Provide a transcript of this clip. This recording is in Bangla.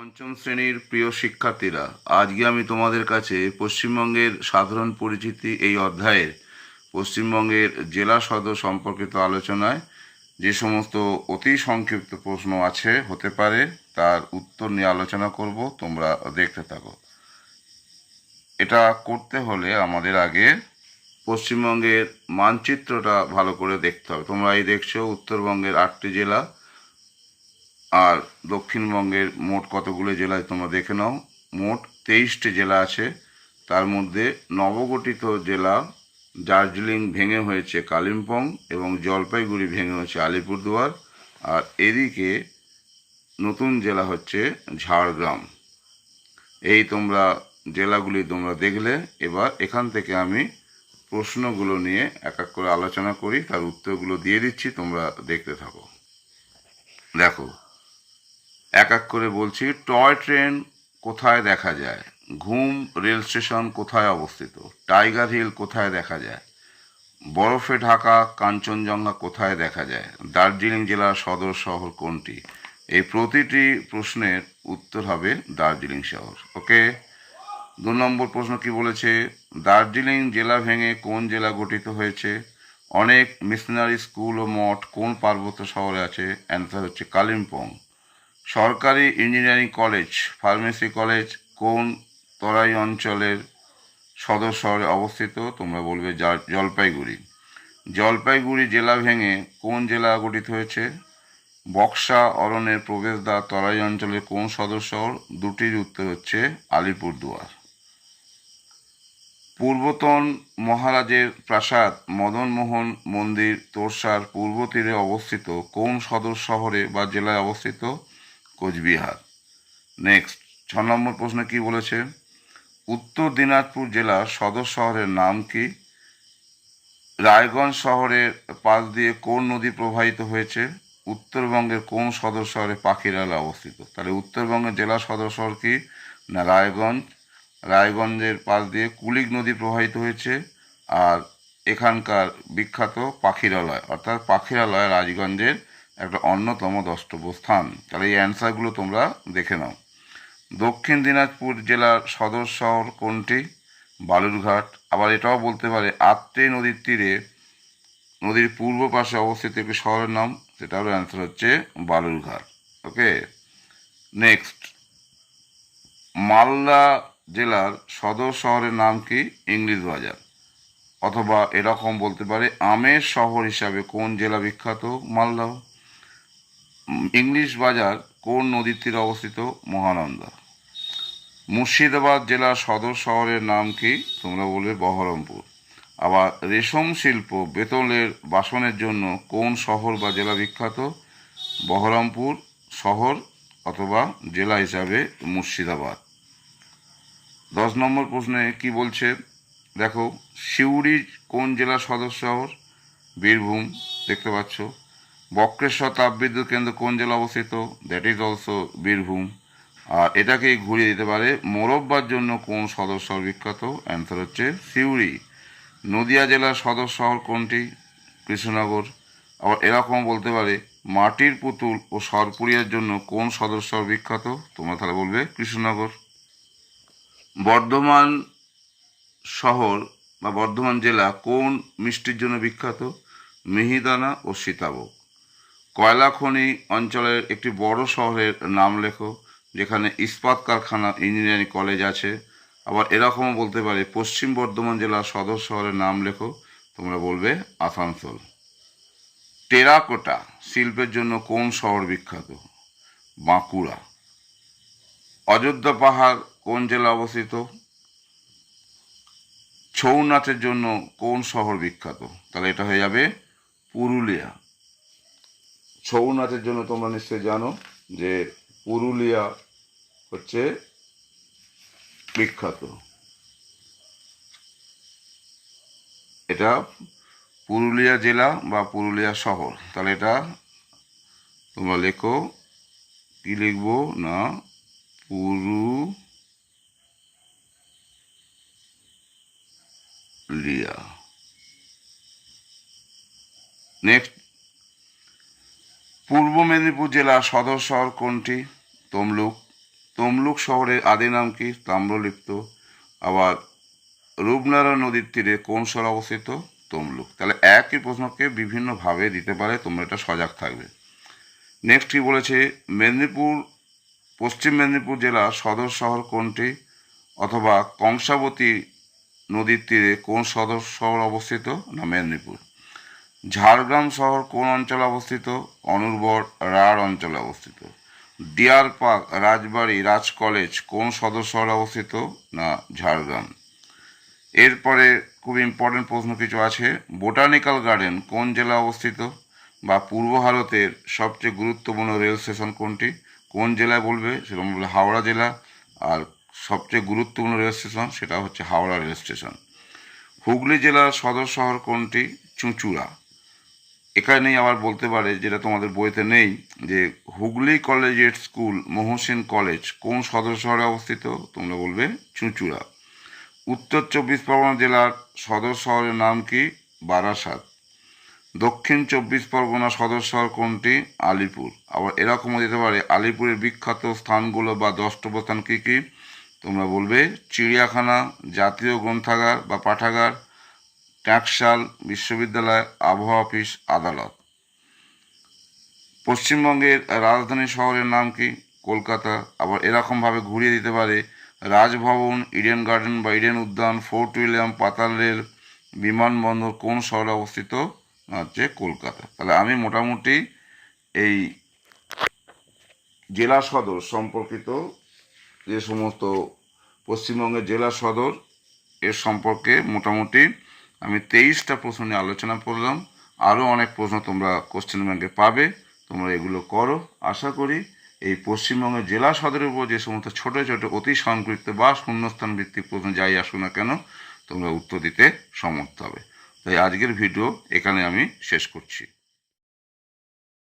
পঞ্চম শ্রেণির প্রিয় শিক্ষার্থীরা, আজকে আমি তোমাদের কাছে পশ্চিমবঙ্গের সাধারণ পরিচিতি এই অধ্যায়ের পশ্চিমবঙ্গের জেলা সদর সম্পর্কিত আলোচনায় যে সমস্ত অতি সংক্ষিপ্ত প্রশ্ন আছে, হতে পারে, তার উত্তর নিয়ে আলোচনা করব, তোমরা দেখতে থাকো। এটা করতে হলে আমাদের আগে পশ্চিমবঙ্গের মানচিত্রটা ভালো করে দেখতে হবে। তোমরা এই দেখছ, উত্তরবঙ্গের আটটি জেলা আর দক্ষিণবঙ্গের মোট কতগুলো জেলায় তোমরা দেখে নাও। মোট তেইশটি জেলা আছে। তার মধ্যে নবগঠিত জেলা দার্জিলিং ভেঙে হয়েছে কালিম্পং এবং জলপাইগুড়ি ভেঙে হয়েছে আলিপুরদুয়ার। আর এদিকে নতুন জেলা হচ্ছে ঝাড়গ্রাম। এই তোমরা জেলাগুলি তোমরা দেখলে। এবার এখান থেকে আমি প্রশ্নগুলো নিয়ে এক এক করে আলোচনা করি। তার উত্তরগুলো দিয়ে দিচ্ছি, তোমরা দেখতে থাকো। দেখো এক এক করে বলছি, টয় ট্রেন কোথায় দেখা যায়? ঘুম রেল স্টেশন কোথায় অবস্থিত? টাইগার হিল কোথায় দেখা যায়? বরফে ঢাকা, কাঞ্চনজঙ্ঘা কোথায় দেখা যায়? দার্জিলিং জেলার সদর শহর কোনটি? এই প্রতিটি প্রশ্নের উত্তর হবে দার্জিলিং শহর। ওকে? দু নম্বর প্রশ্ন কি বলেছে? দার্জিলিং জেলা ভেঙে কোন জেলা গঠিত হয়েছে? অনেক মিশনারি স্কুল ও মঠ কোন পার্বত্য শহরে আছে? অ্যান্সার হচ্ছে কালিম্পং। সরকারি ইঞ্জিনিয়ারিং কলেজ, ফার্মেসি কলেজ কোন তরাই অঞ্চলের সদর শহরে অবস্থিত? তোমরা বলবে জলপাইগুড়ি। জলপাইগুড়ি জেলা ভেঙে কোন জেলা গঠিত হয়েছে? বক্সা অরণ্যের প্রবেশদ্বার তরাই অঞ্চলের কোন সদর শহর? দুটির উত্তর হচ্ছে আলিপুরদুয়ার। পূর্বতন মহারাজের প্রাসাদ মদনমোহন মন্দির তোরসার পূর্ব তীরে অবস্থিত কোন সদর শহরে বা জেলায় অবস্থিত? কোচবিহার। নেক্সট ছ নম্বর প্রশ্ন কি বলেছে? উত্তর দিনাজপুর জেলার সদর শহরের নাম কি? রায়গঞ্জ শহরের পাশ দিয়ে কোন নদী প্রবাহিত হয়েছে? উত্তরবঙ্গের কোন সদর শহরে পাখিরালা অবস্থিত? তাহলে উত্তরবঙ্গের জেলা সদর শহর কি? না, রায়গঞ্জ। রায়গঞ্জের পাশ দিয়ে কুলিক নদী প্রবাহিত হয়েছে আর এখানকার বিখ্যাত পাখিরালয়, অর্থাৎ পাখিরালয় রাজগঞ্জের একটা অন্যতম দ্রষ্টব্য স্থান তাহলে এই অ্যান্সারগুলো তোমরা দেখে নাও। দক্ষিণ দিনাজপুর জেলার সদর শহর কোনটি? বালুরঘাট। আবার এটাও বলতে পারে আত্রে নদীর তীরে নদীর পূর্ব পাশে অবস্থিত একটি শহরের নাম সেটারও অ্যান্সার হচ্ছে বালুরঘাট। ওকে? নেক্সট। মালদা জেলার সদর শহরের নাম কি? ইংলিশ বাজার অথবা এরকম বলতে পারে আমের শহর হিসাবে কোন জেলা বিখ্যাত মালদা উম, ইংলিশ বাজার কোন নদীর তীরে অবস্থিত? মহানন্দা। মুর্শিদাবাদ জেলার সদর শহরের নাম কি? তোমরা বলবে বহরমপুর। আবার রেশম শিল্প, বেতলের বাসনের জন্য কোন শহর বা জেলা বিখ্যাত? বহরমপুর শহর অথবা জেলা হিসাবে মুর্শিদাবাদ। দশ নম্বর প্রশ্নে কি বলছে? দেখো, সিউড়ি কোন জেলার সদর শহর? বীরভূম, দেখতে পাচ্ছ। বক্রেশ্বর তাপবিদ্যুৎ কেন্দ্র কোন জেলা অবস্থিত? That is also Birbhum. আর এটাকেই ঘুরিয়ে দিতে পারে, মোরব্বার জন্য কোন সদর শহর বিখ্যাত? অ্যান্সার হচ্ছে সিউড়ি। নদিয়া জেলার সদর শহর কোনটি? কৃষ্ণনগর। আবার এরকম বলতে পারে, মাটির পুতুল ও সরপুরিয়ার জন্য কোন সদর শহর বিখ্যাত? তোমরা তাহলে বলবে কৃষ্ণনগর। বর্ধমান শহর বা বর্ধমান জেলা কোন মিষ্টির জন্য বিখ্যাত? মিহিদানা ও সীতাভোগ। কয়লা খনি অঞ্চলের একটি বড় শহরের নাম লেখো, যেখানে ইস্পাত কারখানা, ইঞ্জিনিয়ারিং কলেজ আছে। আবার এরকমও বলতে পারে, পশ্চিম বর্ধমান জেলার সদর শহরের নাম লেখো, তোমরা বলবে আসানসোল। টেরাকোটা শিল্পের জন্য কোন শহর বিখ্যাত? বাঁকুড়া। অযোধ্যা পাহাড় কোন জেলা অবস্থিত? ছৌ নাচের জন্য কোন শহর বিখ্যাত? তাহলে এটা হয়ে যাবে পুরুলিয়া। ছৌ নাচের জন্য তোমরা নিশ্চয়ই জানো যে পুরুলিয়া হচ্ছে বিখ্যাত। এটা পুরুলিয়া জেলা বা পুরুলিয়া শহর। তাহলে এটা তোমরা লেখো, কি লিখব না? পুরুলিয়া। নেক্সট পূর্ব মেদিনীপুর জেলার সদর শহর কোনটি? তমলুক। তমলুক শহরের আদি নাম কি? তাম্রলিপ্ত। আবার রূপনারায়ণ নদীর তীরে কোন শহর অবস্থিত? তমলুক। তাহলে একই প্রশ্নকে বিভিন্নভাবে দিতে পারে, তোমরা এটা সজাগ থাকবে। নেক্সট কি বলেছে? মেদিনীপুর, পশ্চিম মেদিনীপুর জেলার সদর শহর কোনটি? অথবা কংসাবতী নদীর তীরে কোন সদর শহর অবস্থিত? না, মেদিনীপুর। ঝাড়গ্রাম শহর কোন অঞ্চলে অবস্থিত? অনুর্বর রাঢ় অঞ্চলে অবস্থিত। ডিয়ার পার্ক, রাজবাড়ি, রাজ কলেজ কোন সদর শহরে অবস্থিত? না, ঝাড়গ্রাম। এরপরে খুব ইম্পর্টেন্ট প্রশ্ন কিছু আছে। বোটানিক্যাল গার্ডেন কোন জেলায় অবস্থিত? বা পূর্ব ভারতের সবচেয়ে গুরুত্বপূর্ণ রেল স্টেশন কোনটি? কোন জেলায় বলবে? সেরকম বলবে হাওড়া জেলা। আর সবচেয়ে গুরুত্বপূর্ণ রেল স্টেশন সেটা হচ্ছে হাওড়া রেল স্টেশন। হুগলি জেলার সদর শহর কোনটি? চুঁচুড়া। এখানেই আবার বলতে পারে, যেটা তোমাদের বইতে নেই, যে Hooghly collegiate school, Mohsin college কোন সদর শহরে অবস্থিত? তোমরা বলবে চুঁচুড়া। উত্তর চব্বিশ পরগনা জেলার সদর শহরের নাম কি? বারাসাত। দক্ষিণ চব্বিশ পরগনা সদর শহর কোনটি? আলিপুর। আবার এরকমও যেতে পারে, আলিপুরের বিখ্যাত স্থানগুলো বা দষ্টপ্রস্থান কী কী? তোমরা বলবে চিড়িয়াখানা, জাতীয় গ্রন্থাগার বা পাঠাগার ট্যাক্সাল বিশ্ববিদ্যালয় আবহাওয়া অফিস, আদালত। পশ্চিমবঙ্গের রাজধানী শহরের নাম কি? কলকাতা। আবার এরকমভাবে ঘুরিয়ে দিতে পারে রাজভবন, ইডেন গার্ডেন বা ইডেন উদ্যান, ফোর্ট উইলিয়াম পাতাল রেল বিমানবন্দর কোন শহরে অবস্থিত? হচ্ছে কলকাতা। তাহলে আমি মোটামুটি এই জেলা সদর সম্পর্কিত যে সমস্ত পশ্চিমবঙ্গের জেলা সদর, এর সম্পর্কে মোটামুটি আমি তেইশটা প্রশ্ন নিয়ে আলোচনা করলাম। আরও অনেক প্রশ্ন তোমরা কোশ্চেন ব্যাংকে পাবে। তোমরা এগুলো করো। আশা করি এই পশ্চিমবঙ্গের জেলা সদরের উপর যে সমস্ত ছোটো ছোটো অতি সংক্ষিপ্ত বা শূন্যস্থান ভিত্তিক প্রশ্ন যাই আসো না কেন, তোমরা উত্তর দিতে সমর্থ হবে। তাই আজকের ভিডিও এখানে আমি শেষ করছি।